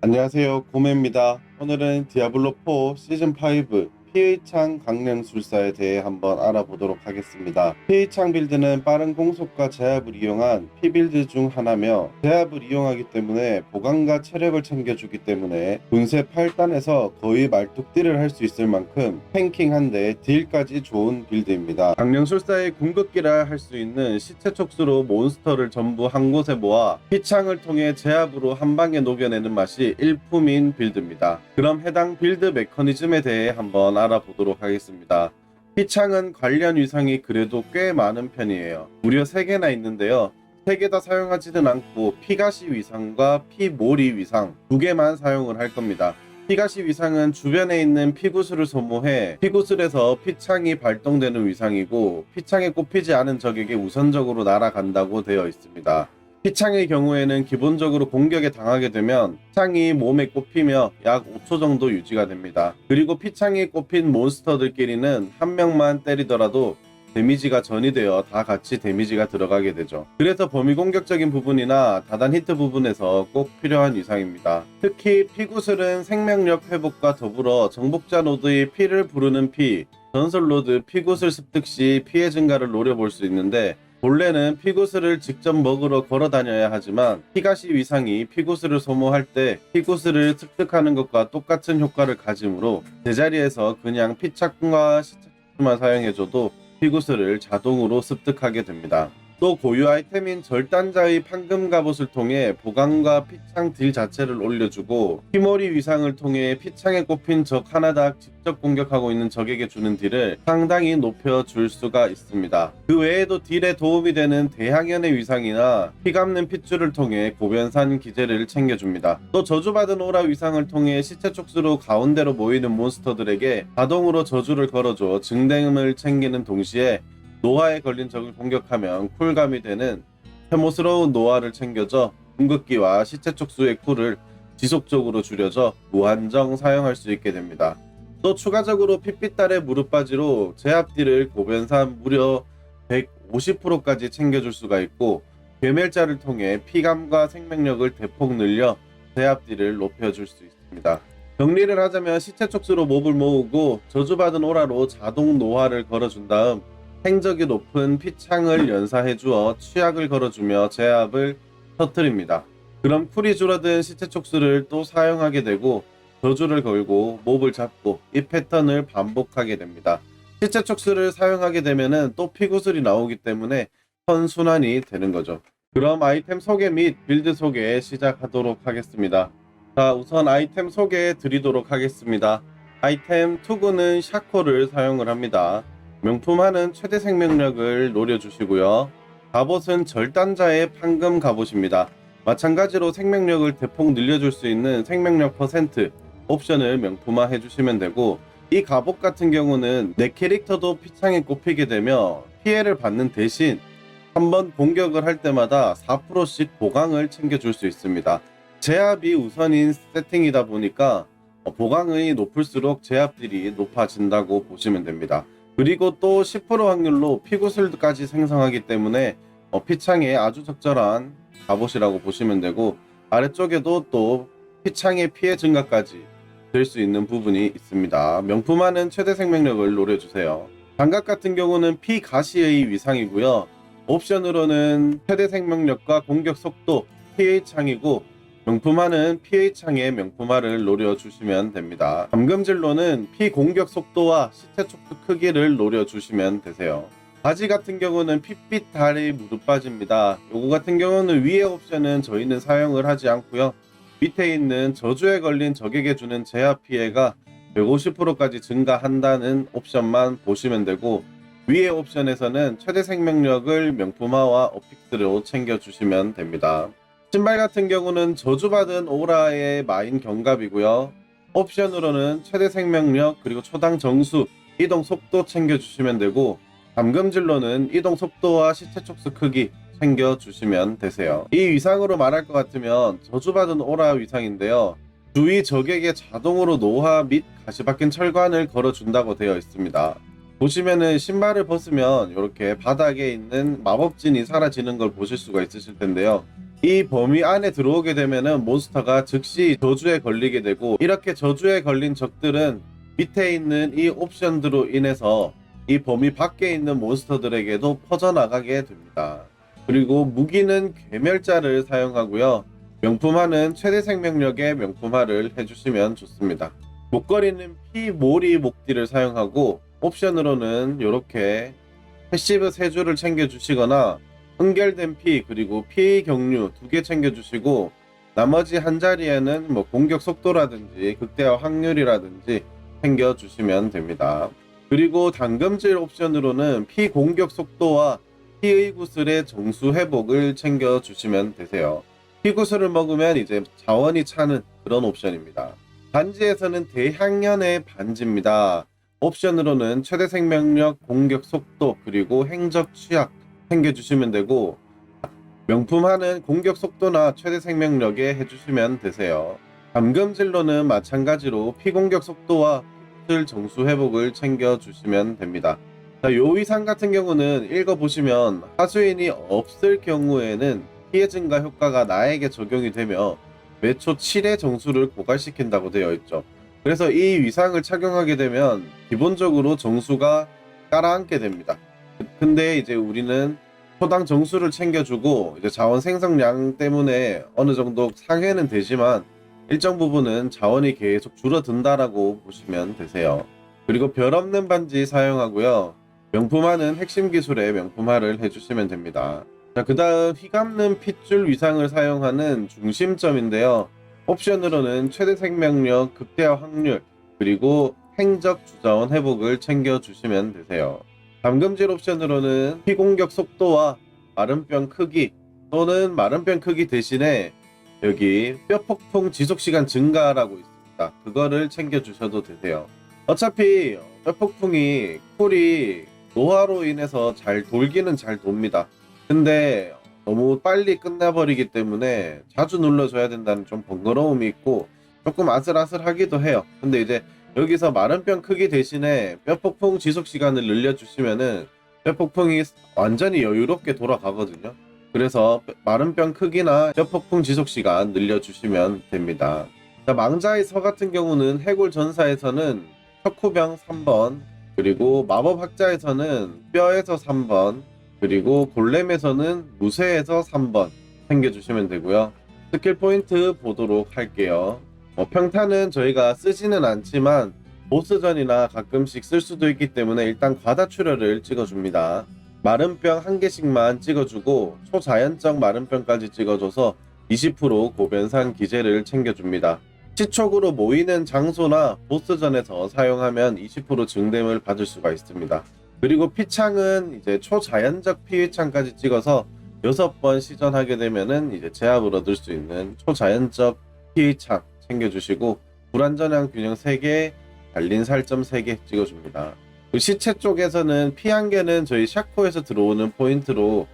안녕하세요. 고메입니다. 오늘은 디아블로4 시즌5 PA창 강령술사에 대해 한번 알아보도록 하겠습니다 PA창 빌드는 빠른 공속과 제압을 이용한 P빌드 중 하나며 제압을 이용하기 때문에 보강과 체력을 챙겨주기 때문에 분쇄 8단에서 거의 말뚝딜을 할수 있을 만큼 탱킹한데 딜까지 좋은 빌드입니다 강령술사의 궁극기라 할 수 있는 시체 촉수로 몬스터를 전부 한 곳에 모아 피창을 통해 제압으로 한 방에 녹여내는 맛이 일품인 빌드입니다. 그럼 해당 빌드 메커니즘에 대해 한번 알아보도록 하겠습니다. 피창은 관련 위상이 그래도 꽤 많은 편이에요. 무려 3개나 있는데요. 3개 다 사용하지는 않고 피가시 위상과 피모리 위상 두 개만 사용을 할 겁니다. 피가시 위상은 주변에 있는 피구슬을 소모해 피구슬에서 피창이 발동되는 위상이고 피창에 꼽히지 않은 적에게 우선적으로 날아간다고 되어 있습니다. 피창의 경우에는 기본적으로 공격에 당하게 되면 피창이 몸에 꼽히며 약 5초 정도 유지가 됩니다. 그리고 피창이 꼽힌 몬스터들끼리는 한 명만 때리더라도 데미지가 전이되어 다 같이 데미지가 들어가게 되죠. 그래서 범위 공격적인 부분이나 다단 히트 부분에서 꼭 필요한 위상입니다. 특히 피구슬은 생명력 회복과 더불어 정복자 노드의 피를 부르는 피, 전설 로드 피구슬 습득 시 피해 증가를 노려볼 수 있는데 본래는 피구슬을 직접 먹으러 걸어 다녀야 하지만 피가시 위상이 피구슬을 소모할 때 피구슬을 습득하는 것과 똑같은 효과를 가지므로 제자리에서 그냥 피착과 시착만 사용해줘도 피구슬을 자동으로 습득하게 됩니다. 또 고유 아이템인 절단자의 판금 갑옷을 통해 보강과 피창 딜 자체를 올려주고 피머리 위상을 통해 피창에 꼽힌 적 하나당 직접 공격하고 있는 적에게 주는 딜을 상당히 높여줄 수가 있습니다. 그 외에도 딜에 도움이 되는 대항연의 위상이나 피감는 핏줄을 통해 고변산 기제를 챙겨줍니다. 또 저주받은 오라 위상을 통해 시체 촉수로 가운데로 모이는 몬스터들에게 자동으로 저주를 걸어줘 증댕음을 챙기는 동시에 노화에 걸린 적을 공격하면 쿨감이 되는 혐오스러운 노화를 챙겨줘 궁극기와 시체 촉수의 쿨을 지속적으로 줄여줘 무한정 사용할 수 있게 됩니다. 또 추가적으로 핏빛달의 무릎바지로 제압딜을 고변산 무려 150%까지 챙겨줄 수가 있고 괴멸자를 통해 피감과 생명력을 대폭 늘려 제압딜을 높여줄 수 있습니다. 정리를 하자면 시체 촉수로 몹을 모으고 저주받은 오라로 자동 노화를 걸어준 다음 행적이 높은 피창을 연사해 주어 취약을 걸어주며 제압을 터뜨립니다. 그럼 쿨이 줄어든 시체 촉수를 또 사용하게 되고 저주를 걸고 몹을 잡고 이 패턴을 반복하게 됩니다. 시체 촉수를 사용하게 되면은 또 피구슬이 나오기 때문에 선순환이 되는 거죠. 그럼 아이템 소개 및 빌드 소개 시작하도록 하겠습니다. 자 우선 아이템 소개해 드리도록 하겠습니다. 아이템 투구는 샤코를 사용을 합니다. 명품화는 최대 생명력을 노려주시고요. 갑옷은 절단자의 판금 갑옷입니다. 마찬가지로 생명력을 대폭 늘려줄 수 있는 생명력 퍼센트 옵션을 명품화 해주시면 되고 이 갑옷 같은 경우는 내 캐릭터도 피창에 꼽히게 되며 피해를 받는 대신 한번 공격을 할 때마다 4%씩 보강을 챙겨줄 수 있습니다. 제압이 우선인 세팅이다 보니까 보강이 높을수록 제압들이 높아진다고 보시면 됩니다. 그리고 또 10% 확률로 피구슬까지 생성하기 때문에 어, 피창에 아주 적절한 갑옷이라고 보시면 되고 아래쪽에도 또 피창의 피해 증가까지 될 수 있는 부분이 있습니다. 명품화는 최대 생명력을 노려주세요. 장갑 같은 경우는 피가시의 위상이고요. 옵션으로는 최대 생명력과 공격 속도 PH창이고 명품화는 PH창의 명품화를 노려주시면 됩니다. 감금질로는 피 공격 속도와 시체 촉수 크기를 노려주시면 되세요. 바지 같은 경우는 핏빛 다리 무릎 바지입니다. 요거 같은 경우는 위에 옵션은 저희는 사용을 하지 않고요. 밑에 있는 저주에 걸린 적에게 주는 제압 피해가 150%까지 증가한다는 옵션만 보시면 되고 위의 옵션에서는 최대 생명력을 명품화와 어픽스로 챙겨주시면 됩니다. 신발 같은 경우는 저주받은 오라의 마인 견갑이고요. 옵션으로는 최대 생명력 그리고 초당 정수, 이동 속도 챙겨주시면 되고 감금질로는 이동 속도와 시체 촉수 크기 챙겨주시면 되세요. 이 위상으로 말할 것 같으면 저주받은 오라 위상인데요. 주위 적에게 자동으로 노화 및 가시 박힌 철관을 걸어준다고 되어 있습니다. 보시면은 신발을 벗으면 이렇게 바닥에 있는 마법진이 사라지는 걸 보실 수가 있으실 텐데요. 이 범위 안에 들어오게 되면은 몬스터가 즉시 저주에 걸리게 되고 이렇게 저주에 걸린 적들은 밑에 있는 이 옵션들로 인해서 이 범위 밖에 있는 몬스터들에게도 퍼져나가게 됩니다. 그리고 무기는 괴멸자를 사용하고요. 명품화는 최대 생명력의 명품화를 해주시면 좋습니다. 목걸이는 피모리 목띠를 사용하고 옵션으로는 이렇게 패시브 3줄을 챙겨주시거나 응결된 피 그리고 피 경류 두 개 챙겨주시고 나머지 한 자리에는 뭐 공격 속도라든지 극대화 확률이라든지 챙겨주시면 됩니다. 그리고 당금질 옵션으로는 피 공격 속도와 피의 구슬의 정수 회복을 챙겨주시면 되세요. 피 구슬을 먹으면 이제 자원이 차는 그런 옵션입니다. 반지에서는 대향연의 반지입니다. 옵션으로는 최대 생명력, 공격 속도, 그리고 행적 취약 챙겨주시면 되고 명품화는 공격 속도나 최대 생명력에 해주시면 되세요. 감금질로는 마찬가지로 피공격 속도와 피술 정수 회복을 챙겨주시면 됩니다. 자, 요 의상 같은 경우는 읽어보시면 하수인이 없을 경우에는 피해 증가 효과가 나에게 적용이 되며 매초 7의 정수를 고갈시킨다고 되어 있죠. 그래서 이 위상을 착용하게 되면 기본적으로 정수가 깔아앉게 됩니다. 근데 이제 우리는 초당 정수를 챙겨주고 이제 자원 생성량 때문에 어느 정도 상회는 되지만 일정 부분은 자원이 계속 줄어든다라고 보시면 되세요. 그리고 별 없는 반지 사용하고요. 명품화는 핵심 기술의 명품화를 해주시면 됩니다. 자, 그 다음 휘감는 핏줄 위상을 사용하는 중심점인데요. 옵션으로는 최대 생명력, 극대화 확률, 그리고 행적 주자원 회복을 챙겨주시면 되세요. 감금질 옵션으로는 피공격 속도와 마른병 크기 또는 마른병 크기 대신에 여기 뼈폭풍 지속시간 증가라고 있습니다. 그거를 챙겨주셔도 되세요. 어차피 뼈폭풍이 쿨이 노화로 인해서 잘 돌기는 잘 돕니다. 근데 너무 빨리 끝나버리기 때문에 자주 눌러줘야 된다는 좀 번거로움이 있고 조금 아슬아슬하기도 해요. 근데 이제 여기서 마른병 크기 대신에 뼈폭풍 지속 시간을 늘려주시면은 뼈폭풍이 완전히 여유롭게 돌아가거든요. 그래서 마른병 크기나 뼈폭풍 지속 시간 늘려주시면 됩니다. 자, 망자의 서 같은 경우는 해골 전사에서는 척후병 3번, 그리고 마법 학자에서는 뼈에서 3번, 그리고 골렘에서는 무쇠에서 3번 챙겨주시면 되고요. 스킬 포인트 보도록 할게요. 뭐 평타는 저희가 쓰지는 않지만 보스전이나 가끔씩 쓸 수도 있기 때문에 일단 과다출혈을 찍어줍니다. 마른병 한 개씩만 찍어주고 초자연적 마른병까지 찍어줘서 20% 고변상 기재를 챙겨줍니다. 시촉으로 모이는 장소나 보스전에서 사용하면 20% 증dem을 받을 수가 있습니다. 그리고 피창은 이제 초자연적 피해창까지 찍어서 6번 시전하게 되면은 이제 제압을 얻을 수 있는 초자연적 피해창 챙겨주시고 불안전한 균형 3개, 달린 살점 3개 찍어줍니다. 그 시체 쪽에서는 피 한 개는 저희 샤코에서 들어오는 포인트로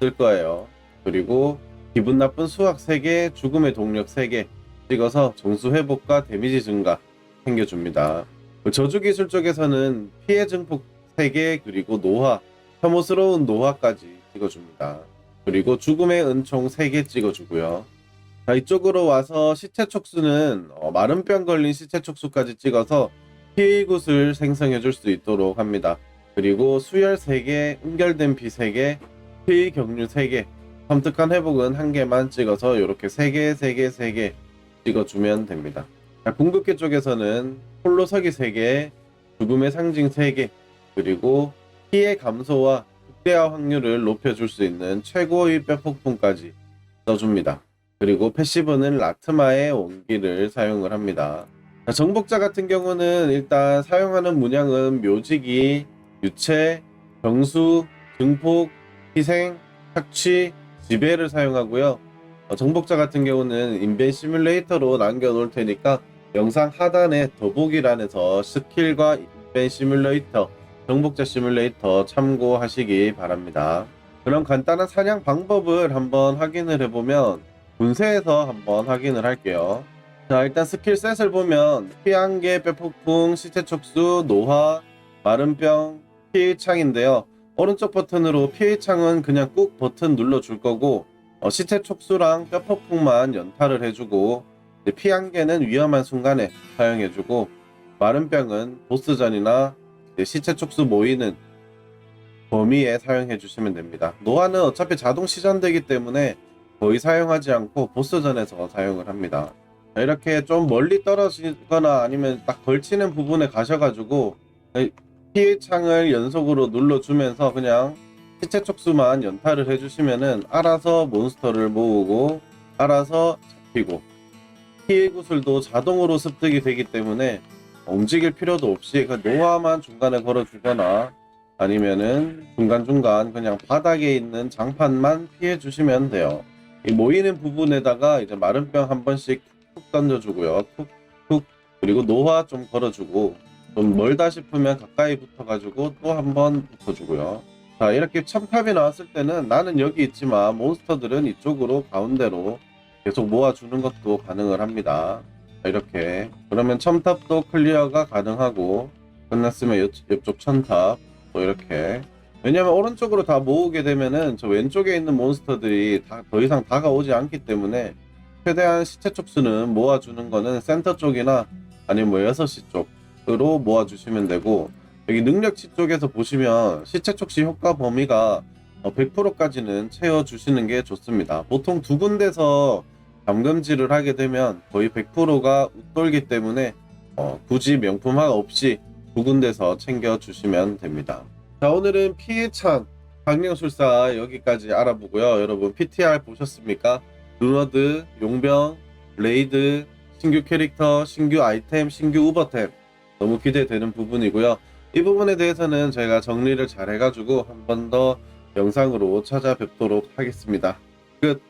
쓸 거예요. 그리고 기분 나쁜 수학 3개, 죽음의 동력 3개 찍어서 정수 회복과 데미지 증가 챙겨줍니다. 그 저주 기술 쪽에서는 피해 증폭 3개 그리고 노화, 혐오스러운 노화까지 찍어줍니다. 그리고 죽음의 은총 3개 찍어주고요. 자, 이쪽으로 와서 시체 촉수는 어, 마른병 걸린 시체 촉수까지 찍어서 피굿을 생성해 줄 수 있도록 합니다. 그리고 수열 3개, 응결된 피 3개, 피 경류 3개, 섬뜩한 회복은 1개만 찍어서 이렇게 3개, 3개, 3개 찍어주면 됩니다. 자, 궁극기 쪽에서는 홀로서기 3개, 죽음의 상징 3개, 그리고 피해 감소와 극대화 확률을 높여줄 수 있는 최고의 뼈폭풍까지 써줍니다. 그리고 패시브는 라트마의 온기를 사용을 합니다. 자, 정복자 같은 경우는 일단 사용하는 문양은 묘지기, 유체, 정수, 증폭, 희생, 착취, 지배를 사용하고요. 어, 정복자 같은 경우는 인벤 시뮬레이터로 남겨놓을 테니까 영상 하단에 더보기란에서 스킬과 인벤 시뮬레이터, 정복자 시뮬레이터 참고하시기 바랍니다. 그럼 간단한 사냥 방법을 한번 확인을 해보면 분쇄에서 한번 확인을 할게요. 자 일단 스킬셋을 보면 피한 개, 뼈폭풍, 시체 촉수, 노화, 마른병, PA 창인데요. 오른쪽 버튼으로 PA 창은 그냥 꾹 버튼 눌러줄 거고 어, 시체 촉수랑 뼈폭풍만 연타를 해주고 이제 피한 개는 위험한 순간에 사용해주고 마른 병은 보스전이나 시체 촉수 모이는 범위에 사용해 주시면 됩니다. 노화는 어차피 자동 시전되기 때문에 거의 사용하지 않고 보스전에서 사용을 합니다. 자, 이렇게 좀 멀리 떨어지거나 아니면 딱 걸치는 부분에 가셔가지고 피해 창을 연속으로 눌러주면서 그냥 시체 촉수만 연타를 해주시면은 알아서 몬스터를 모으고 알아서 잡히고 피해 구슬도 자동으로 습득이 되기 때문에 움직일 필요도 없이 그 노화만 중간에 걸어주거나 아니면은 중간중간 그냥 바닥에 있는 장판만 피해 주시면 돼요. 이 모이는 부분에다가 이제 마른 병한 번씩 툭 던져주고요. 툭툭 그리고 노화 좀 걸어주고 좀 멀다 싶으면 가까이 붙어가지고 또 한 번 붙어주고요. 자 이렇게 첨탑이 나왔을 때는 나는 여기 있지만 몬스터들은 이쪽으로 가운데로 계속 모아주는 것도 가능을 합니다. 자, 이렇게 그러면 첨탑도 클리어가 가능하고 끝났으면 옆, 옆쪽 첨탑 또 이렇게 왜냐면 오른쪽으로 다 모으게 되면은 저 왼쪽에 있는 몬스터들이 다 더 이상 다가오지 않기 때문에 최대한 시체 촉수는 모아주는 거는 센터 쪽이나 아니면 뭐 6시 쪽으로 모아주시면 되고 여기 능력치 쪽에서 보시면 시체 촉수 효과 범위가 100%까지는 채워주시는 게 좋습니다. 보통 두 군데서 잠금질을 하게 되면 거의 100%가 웃돌기 때문에 어, 굳이 명품화 없이 두 군데서 챙겨주시면 됩니다. 자 오늘은 피해찬 강령술사 여기까지 알아보고요. 여러분 PTR 보셨습니까? 루너드, 용병, 레이드, 신규 캐릭터, 신규 아이템, 신규 우버템 너무 기대되는 부분이고요. 이 부분에 대해서는 저희가 정리를 잘 해가지고 한 번 더 영상으로 찾아뵙도록 하겠습니다. 끝.